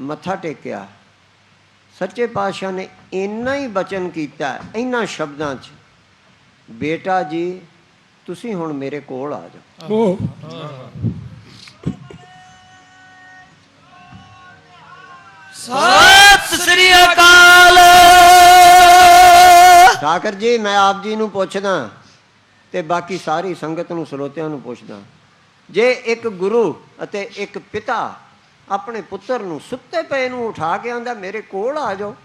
ਮੱਥਾ ਟੇਕਿਆ। ਸੱਚੇ ਪਾਤਸ਼ਾਹ ਨੇ ਇੰਨਾ ਹੀ ਬਚਨ ਕੀਤਾ ਇਹਨਾਂ ਸ਼ਬਦਾਂ 'ਚ ਬੇਟਾ ਜੀ ਤੁਸੀਂ ਹੁਣ ਮੇਰੇ ਕੋਲ ਆ ਜਾਓ। ਸਤਿ ਸ੍ਰੀ ਅਕਾਲ। ਠਾਕਰ ਜੀ ਮੈਂ ਆਪ ਜੀ ਨੂੰ ਪੁੱਛਦਾ ਤੇ ਬਾਕੀ ਸਾਰੀ ਸੰਗਤ ਨੂੰ ਸਰੋਤਿਆਂ ਨੂੰ ਪੁੱਛਦਾ। ਜੇ ਇੱਕ ਗੁਰੂ ਅਤੇ ਇੱਕ ਪਿਤਾ ਆਪਣੇ ਪੁੱਤਰ ਨੂੰ ਸੁੱਤੇ ਪਏ ਨੂੰ ਉਠਾ ਕੇ ਆਂਦਾ ਮੇਰੇ ਕੋਲ ਆ ਜਾਓ।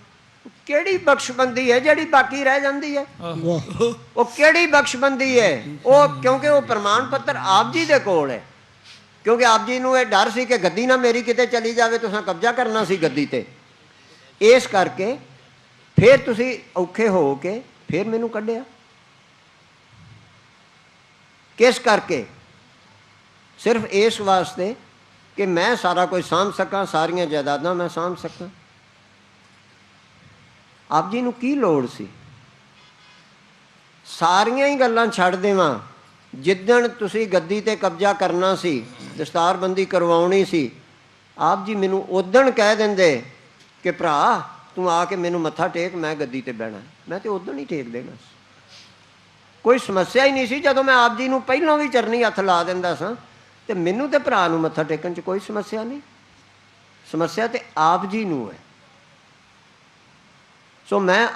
ਕਿਹੜੀ ਬਖਸ਼ਬੰਦੀ ਹੈ ਜਿਹੜੀ ਬਾਕੀ ਰਹਿ ਜਾਂਦੀ ਹੈ? ਉਹ ਕਿਹੜੀ ਬਖਸ਼ਬੰਦੀ ਹੈ? ਉਹ ਕਿਉਂਕਿ ਉਹ ਪ੍ਰਮਾਣ ਪੱਤਰ ਆਪ ਜੀ ਦੇ ਕੋਲ ਹੈ। ਕਿਉਂਕਿ ਆਪ ਜੀ ਨੂੰ ਇਹ ਡਰ ਸੀ ਕਿ ਗੱਦੀ ਨਾ ਮੇਰੀ ਕਿਤੇ ਚਲੀ ਜਾਵੇ ਤੁਸੀਂ ਕਬਜ਼ਾ ਕਰਨਾ ਸੀ ਗੱਦੀ ਤੇ। ਇਸ ਕਰਕੇ ਫਿਰ ਤੁਸੀਂ ਔਖੇ ਹੋ ਕੇ ਫਿਰ ਮੈਨੂੰ ਕੱਢਿਆ। ਕਿਸ ਕਰਕੇ? ਸਿਰਫ ਇਸ ਵਾਸਤੇ ਕਿ ਮੈਂ ਸਾਰਾ ਕੁਝ ਸਾਂਭ ਸਕਾਂ, ਸਾਰੀਆਂ ਜਾਇਦਾਦਾਂ ਮੈਂ ਸਾਂਭ ਸਕਾਂ। ਆਪ ਜੀ ਨੂੰ ਕੀ ਲੋੜ ਸੀ? ਸਾਰੀਆਂ ਹੀ ਗੱਲਾਂ ਛੱਡ ਦੇਵਾਂ। ਜਿੱਦਣ ਤੁਸੀਂ ਗੱਦੀ ਤੇ ਕਬਜ਼ਾ ਕਰਨਾ ਸੀ, ਦਸਤਾਰਬੰਦੀ ਕਰਵਾਉਣੀ ਸੀ, ਆਪ ਜੀ ਮੈਨੂੰ ਉਦਣ ਕਹਿ ਦਿੰਦੇ ਕਿ ਭਰਾ, ਤੂੰ ਆ ਕੇ ਮੈਨੂੰ ਮੱਥਾ ਟੇਕ, ਮੈਂ ਗੱਦੀ ਤੇ ਬਹਿਣਾ। ਮੈਂ ਤੇ ਉਦਣ ਹੀ ਟੇਕ ਦੇਣਾ ਕੋਈ ਸਮੱਸਿਆ ਹੀ ਨਹੀਂ ਸੀ, ਜਦੋਂ ਮੈਂ ਆਪ ਜੀ ਨੂੰ ਪਹਿਲਾਂ ਵੀ ਚਰਨੀ ਹੱਥ ਲਾ ਦਿੰਦਾ ਸਾਂ। ਤੇ ਮੈਨੂੰ ਤੇ ਭਰਾ ਨੂੰ ਮੱਥਾ ਟੇਕਣ 'ਚ ਕੋਈ ਸਮੱਸਿਆ ਨਹੀਂ। ਸਮੱਸਿਆ ਤੇ ਆਪ ਜੀ ਨੂੰ ਹੈ। ਸੋ ਮੈਂ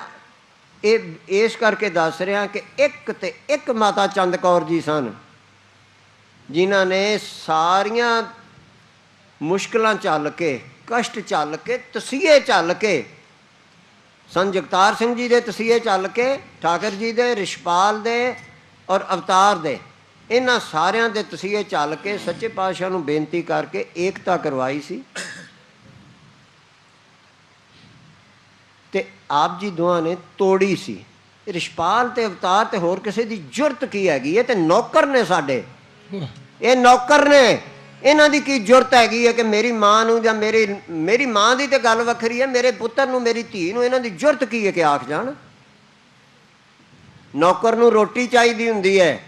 ਇਹ, ਇਸ ਕਰਕੇ ਦੱਸ ਰਿਹਾ ਕਿ ਇੱਕ ਤੇ ਇੱਕ ਮਾਤਾ ਚੰਦ ਕੌਰ ਜੀ ਸਨ, ਜਿਨ੍ਹਾਂ ਨੇ ਸਾਰੀਆਂ ਮੁਸ਼ਕਲਾਂ ਚੱਲ ਕੇ, ਕਸ਼ਟ ਚੱਲ ਕੇ, ਤਸੀਹੇ ਚੱਲ ਕੇ, ਸੰਤ ਜਗਤਾਰ ਸਿੰਘ ਜੀ ਦੇ ਤਸੀਹੇ ਚੱਲ ਕੇ, ਠਾਕਰ ਜੀ ਦੇ, ਰਿਸ਼ਪਾਲ ਦੇ ਔਰ ਅਵਤਾਰ ਦੇ ਇਹਨਾਂ ਸਾਰਿਆਂ ਦੇ ਤਸੀਹੇ ਚੱਲ ਕੇ ਸੱਚੇ ਪਾਤਸ਼ਾਹ ਨੂੰ ਬੇਨਤੀ ਕਰਕੇ ਏਕਤਾ ਕਰਵਾਈ ਸੀ। ਤੇ ਆਪ ਜੀ ਦੋਹਾਂ ਨੇ ਤੋੜੀ ਸੀ। ਰਿਸ਼ਪਾਲ ਤੇ ਅਵਤਾਰ ਤੇ ਹੋਰ ਕਿਸੇ ਦੀ ਜੁਰਤ ਕੀ ਹੈਗੀ? ਹੈ ਤੇ ਨੌਕਰ ਨੇ ਸਾਡੇ। ਇਹ ਨੌਕਰ ਨੇ। ਇਹਨਾਂ ਦੀ ਕੀ ਜੁਰਤ ਹੈਗੀ ਹੈ ਕਿ ਮੇਰੀ ਮਾਂ ਨੂੰ ਜਾਂ ਮੇਰੀ ਮੇਰੀ ਮਾਂ ਦੀ ਤੇ ਗੱਲ ਵੱਖਰੀ ਹੈ, ਮੇਰੇ ਪੁੱਤਰ ਨੂੰ, ਮੇਰੀ ਧੀ ਨੂੰ ਇਹਨਾਂ ਦੀ ਜੁਰਤ ਕੀ ਹੈ ਕਿ ਆਖ ਜਾਣ? ਨੌਕਰ ਨੂੰ ਰੋਟੀ ਚਾਹੀਦੀ ਹੁੰਦੀ ਹੈ।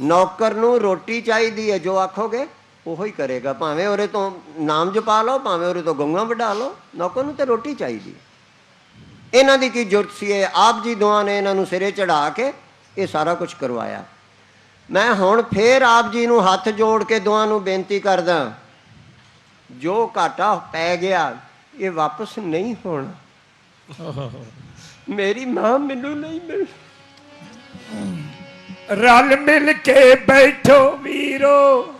ਨੌਕਰ ਨੂੰ ਰੋਟੀ ਚਾਹੀਦੀ ਹੈ ਜੋ ਆਖੋਗੇ ਉਹੋ ਹੀ ਕਰੇਗਾ। ਭਾਵੇਂ ਉਹਦੇ ਤੋਂ ਨਾਮ ਜਪਾ ਲਓ ਭਾਵੇਂ ਉਹਦੇ ਤੋਂ ਗੰਗਾ ਵਢਾ ਲਓ ਨੌਕਰ ਨੂੰ ਤੇ ਰੋਟੀ ਚਾਹੀਦੀ ਇਹਨਾਂ ਦੀ ਕੀ ਜ਼ਰੂਰਤ ਸੀ? ਆਪ ਜੀ ਦੋਆਂ ਨੇ ਇਹਨਾਂ ਨੂੰ ਸਿਰੇ ਚੜਾ ਕੇ ਇਹ ਸਾਰਾ ਕੁਝ ਕਰਵਾਇਆ। ਮੈਂ ਹੁਣ ਫੇਰ ਆਪ ਜੀ ਨੂੰ ਹੱਥ ਜੋੜ ਕੇ ਦੋਆਂ ਨੂੰ ਬੇਨਤੀ ਕਰਦਾ ਜੋ ਘਾਟਾ ਪੈ ਗਿਆ ਇਹ ਵਾਪਸ ਨਹੀਂ ਹੋਣਾ। ਮੇਰੀ ਮਾਂ ਮੈਨੂੰ ਨਹੀਂ ਮਿਲ ਰਲ ਮਿਲ ਕੇ ਬੈਠੋ ਵੀਰੋ।